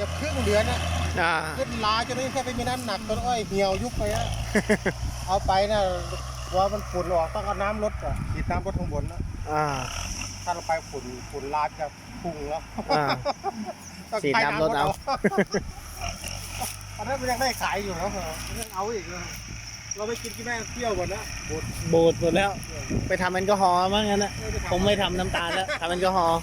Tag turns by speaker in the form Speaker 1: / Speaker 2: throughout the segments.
Speaker 1: กือบครึ่งเดือนอะ
Speaker 2: อ่า
Speaker 1: ขึ้นลาจนนี้แค่ไปมีน้ำหนักต้นอ้อยเหี่ยวยุบไปอะ เอาไปนะว่ามันฝุ่นออกต้องเอาน้ำลดอะฉีดน้ำลดข้างบนนะ
Speaker 2: อ่า
Speaker 1: ถ้าเราไปฝุ่นฝุ่นลาจะพุ่งแล้ว
Speaker 2: อ่า
Speaker 1: ต้อง
Speaker 2: ฉีดน้ำลดเอา
Speaker 1: อันนั้นมันยังได้ขายอยู่นะเหรอยังเอาอีกนะเราไม่กินกินแม่เที่ยวหมดนะบด
Speaker 2: บูดหมดแล้ว ไปทำแอลกอฮอล์มั้งงั้นนะ
Speaker 1: ไม่ได้
Speaker 2: ผมไม่ทำน้ำตาลแล้วทำแอลกอฮอล์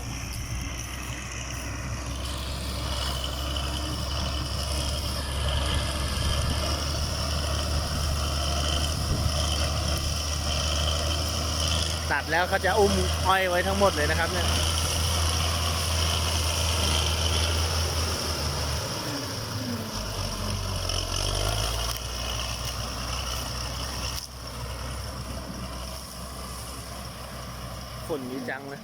Speaker 2: ตัดแล้วเขาจะอุ้มอ้อยไว้ทั้งหมดเลยนะครับเนี่ยฝุ่นนี้จังเลย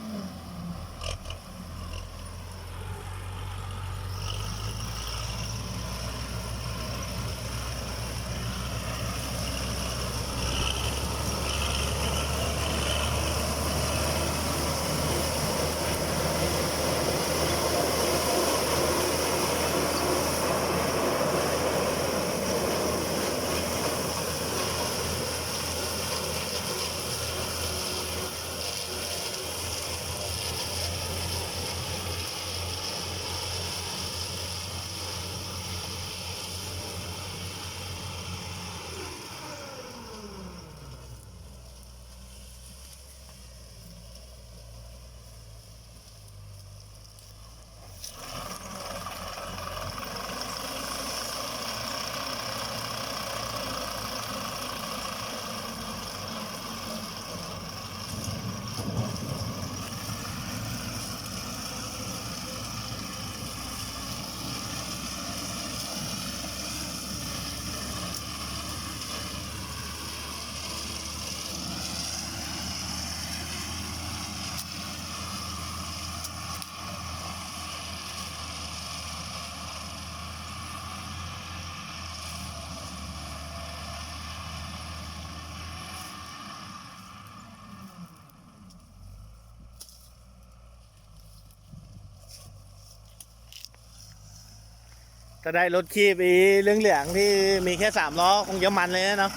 Speaker 2: ก็ได้รถคีบอีเหลืองเหลืองที่มีแค่สามล้อคงจะมันเลยนะเนาะ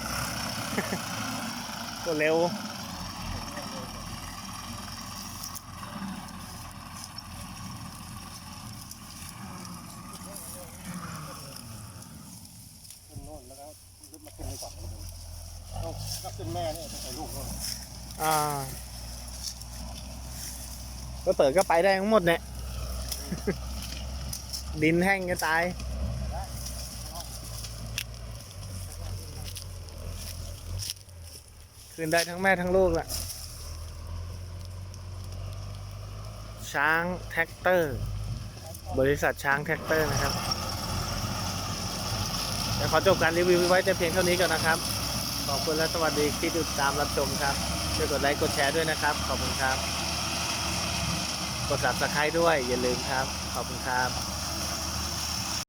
Speaker 2: ก็เร็ว
Speaker 1: ก็เต้องใส่ลูกโน่น
Speaker 2: อ่าก็เปิดก็ไปได้ทั้งหมดเนี่ย ดินแห้งก็ตาย คืนได้ทั้งแม่ทั้งลูกแหละช้างแท็กเตอร์ บริษัทช้างแท็กเตอร์นะครับเดี๋ยวขอจบการรีวิวไว้แต่เพียงเท่านี้ก่อนนะครับ ขอบคุณและสวัสดีที่ติดตามรับชมครับช่วยกดไลค์กดแชร์ด้วยนะครับ ขอบคุณครับ กด subscribe ด้วยอย่าลืมครับ ขอบคุณครับ